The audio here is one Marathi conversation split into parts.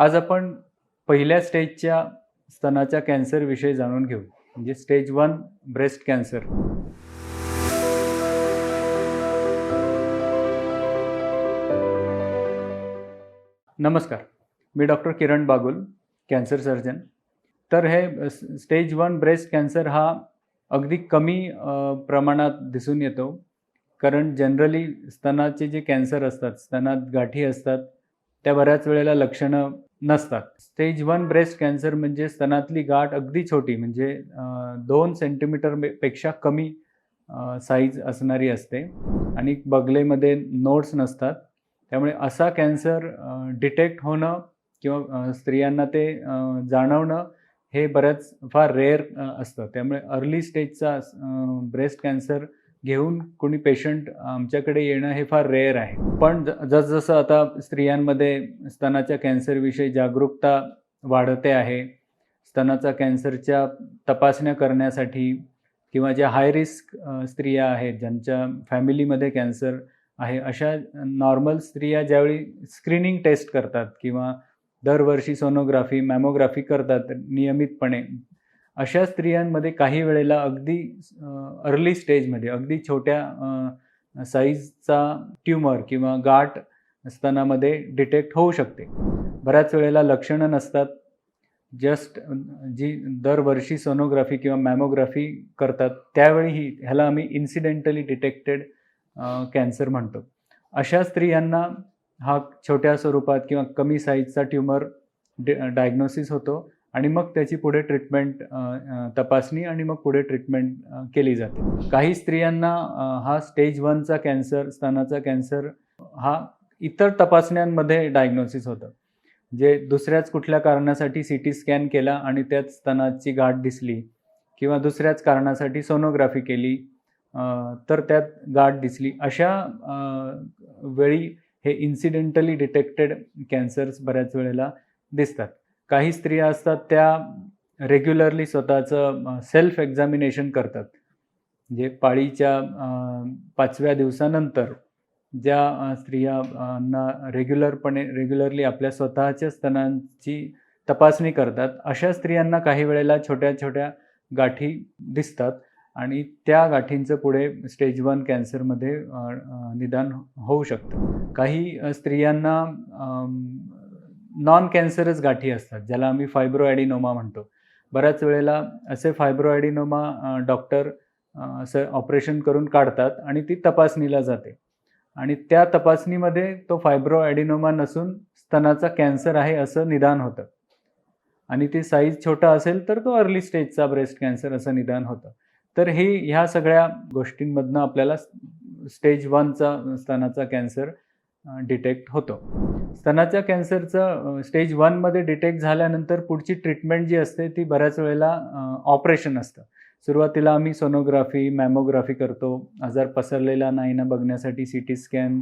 आज आपण पहिल्या स्टेजच्या स्तनाच्या कॅन्सरविषयी जाणून घेऊ. म्हणजे स्टेज वन ब्रेस्ट कॅन्सर. नमस्कार. मी doctor Kiran Bagul cancer surgeon. तर हे स्टेज वन ब्रेस्ट कॅन्सर हा अगदी कमी प्रमाणात दिसून येतो. कारण जनरली स्तनाचे जे कॅन्सर असतात स्तनात गाठी असतात त्या बऱ्याच वेळेला लक्षणं नसतात. स्टेज वन ब्रेस्ट कॅन्सर म्हणजे स्तनातली गाठ अगदी छोटी म्हणजे दोन सेंटीमीटरपेक्षा कमी साईज असणारी असते. आणि बगलेमध्ये नोट्स नसतात. त्यामुळे असा कॅन्सर डिटेक्ट होणं किंवा स्त्रियांना ते जाणवणं हे बऱ्याच फार रेअर असतं. त्यामुळे अर्ली स्टेजचा ब्रेस्ट कॅन्सर घेऊन कोणी पेशंट आमच्याकडे येणं हे फार रेअर आहे. पण ज- जसजसं आता स्त्रियांमध्ये स्तनाच्या कॅन्सरविषयी जागरूकता वाढते आहे स्तनाचा कॅन्सरच्या तपासण्या करण्यासाठी किंवा ज्या हाय रिस्क स्त्रिया आहेत ज्यांच्या फॅमिलीमध्ये कॅन्सर आहे अशा नॉर्मल स्त्रिया ज्यावेळी स्क्रीनिंग टेस्ट करतात किंवा दरवर्षी सोनोग्राफी मॅमोग्राफी करतात नियमितपणे अशा स्त्रियांमध्ये काही वेळेला अगदी अर्ली स्टेजमध्ये अगदी छोट्या साईजचा ट्यूमर किंवा गाठ स्तनामध्ये डिटेक्ट होऊ शकते. बऱ्याच वेळेला लक्षणं नसतात. जस्ट जी दरवर्षी सोनोग्राफी किंवा मॅमोग्राफी करतात त्यावेळीही ह्याला आम्ही इन्सिडेंटली डिटेक्टेड कॅन्सर म्हणतो. अशा स्त्रियांना हा छोट्या स्वरूपात किंवा कमी साईजचा ट्यूमर डायग्नोसिस होतो. आणि मग त्याची पुढे ट्रीटमेंट तपासणी आणि मग पुढे ट्रीटमेंट केली जाते. काही स्त्रियांना हा स्टेज वनचा कॅन्सर स्तनाचा कॅन्सर हा इतर तपासण्यांमध्ये डायग्नोसिस होतं. जे दुसऱ्याच कुठल्या कारणासाठी सी टी स्कॅन केला आणि त्यात स्तनाची गाठ दिसली किंवा दुसऱ्याच कारणासाठी सोनोग्राफी केली तर त्यात गाठ दिसली. अशा वेळी हे इन्सिडेंटली डिटेक्टेड कॅन्सर्स बऱ्याच वेळेला दिसतात. काही स्त्रिया असतात त्या रेग्युलरली स्वतःचं सेल्फ एक्झामिनेशन करतात. म्हणजे पाळीच्या पाचव्या दिवसानंतर ज्या स्त्रियांना रेग्युलरपणे रेग्युलरली आपल्या स्वतःच्या स्तनांची तपासणी करतात अशा स्त्रियांना काही वेळेला छोट्या छोट्या गाठी दिसतात आणि त्या गाठींचं पुढे स्टेज वन कॅन्सरमध्ये निदान होऊ शकतं. काही स्त्रियांना नॉन कॅन्सरस गाठी असतात ज्याला आम्ही फायब्रोॲडिनोमा म्हणतो. बऱ्याच वेळेला असे फायब्रोॲडिनोमा डॉक्टर असं ऑपरेशन करून काढतात आणि ती तपासणीला जाते. आणि त्या तपासणीमध्ये तो फायब्रोॲडिनोमा नसून स्तनाचा कॅन्सर आहे असं निदान होतं. आणि ती साईज छोटा असेल तर तो अर्ली स्टेजचा ब्रेस्ट कॅन्सर असं निदान होतं. तर हे ह्या सगळ्या गोष्टींमधनं आपल्याला स्टेज वनचा स्तनाचा कॅन्सर डिटेक्ट होतो. स्तनाच्या कॅन्सरचं स्टेज वनमध्ये डिटेक्ट झाल्यानंतर पुढची ट्रीटमेंट जी असते ती बऱ्याच वेळेला ऑपरेशन असतं. सुरुवातीला आम्ही सोनोग्राफी मॅमोग्राफी करतो. आजार पसरलेला नाही ना बघण्यासाठी सी टी स्कॅन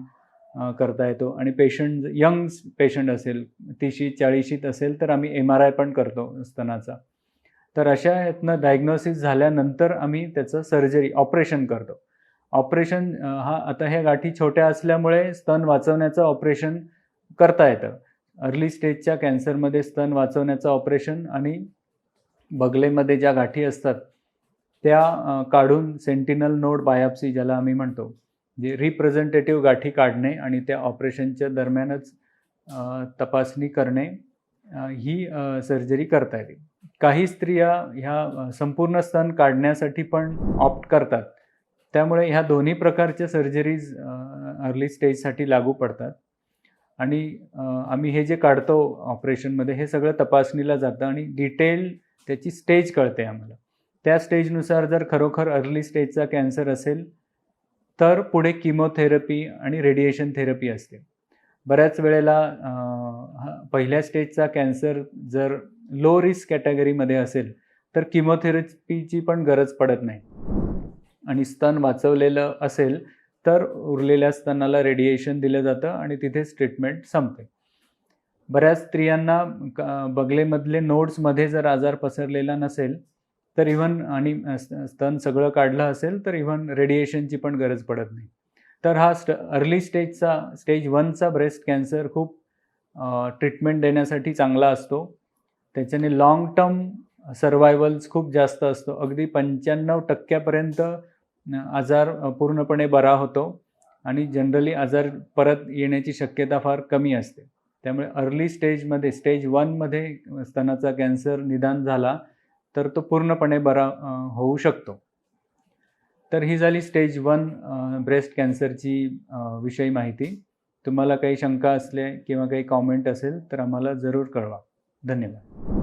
करता येतो. आणि पेशंट यंग पेशंट असेल तीशी चाळीशीत असेल तर आम्ही एम आर आय पण करतो स्तनाचा. तर अशा यातनं डायग्नोसिस झाल्यानंतर आम्ही त्याचं सर्जरी ऑपरेशन करतो. ऑपरेशन हा आता ह्या गाठी छोट्या असल्यामुळे स्तन वाचवण्याचं ऑपरेशन करता येतं. अर्ली स्टेजच्या कॅन्सरमध्ये स्तन वाचवण्याचं ऑपरेशन आणि बगलेमध्ये ज्या गाठी असतात त्या काढून सेंटिनल नोड बायोप्सी ज्याला आम्ही म्हणतो जे रिप्रेझेंटेटिव्ह गाठी काढणे आणि त्या ऑपरेशनच्या दरम्यानच तपासणी करणे ही सर्जरी करता येते. काही स्त्रिया ह्या संपूर्ण स्तन काढण्यासाठी पण ऑप्ट करतात. त्यामुळे ह्या दोन्ही प्रकारच्या सर्जरीज अर्ली स्टेजसाठी लागू पडतात. आणि आम्ही हे जे काढतो ऑपरेशनमध्ये हे सगळं तपासणीला जातं आणि डिटेल त्याची स्टेज कळते आम्हाला. त्या स्टेजनुसार जर खरोखर अर्ली स्टेजचा कॅन्सर असेल तर पुढे किमोथेरपी आणि रेडिएशन थेरपी असते. बऱ्याच वेळेला पहिल्या स्टेजचा कॅन्सर जर लो रिस्क कॅटेगरीमध्ये असेल तर किमोथेरपीची पण गरज पडत नाही. आणि स्तन वाचवलेलं असेल तर उरलेल्या स्तनाला रेडिएशन दिलं जातं आणि तिथेच ट्रीटमेंट संपते. बऱ्याच स्त्रियांना क- बगलेमधले नोड्समध्ये जर आजार पसरलेला नसेल तर इव्हन आणि स्तन सगळं काढलं असेल तर इव्हन रेडिएशनची पण गरज पडत नाही. तर हा स्ट अर्ली स्टेजचा स्टेज वनचा ब्रेस्ट कॅन्सर खूप ट्रीटमेंट देण्यासाठी चांगला असतो. त्याच्याने लाँग टर्म सर्वायवल्स खूप जास्त असतो. अगदी पंच्याण्णव टक्क्यापर्यंत आजार पूर्णपणे बरा होतो आणि जनरली आजार परत येण्याची शक्यता फार कमी असते. त्यामुळे अर्ली स्टेजमध्ये स्टेज वनमध्ये स्तनाचा कॅन्सर निदान झाला तर तो पूर्णपणे बरा होऊ शकतो. तर ही झाली स्टेज वन ब्रेस्ट कॅन्सरची विषयी माहिती. तुम्हाला काही शंका असल्या किंवा काही कॉमेंट असेल तर आम्हाला जरूर कळवा. धन्यवाद.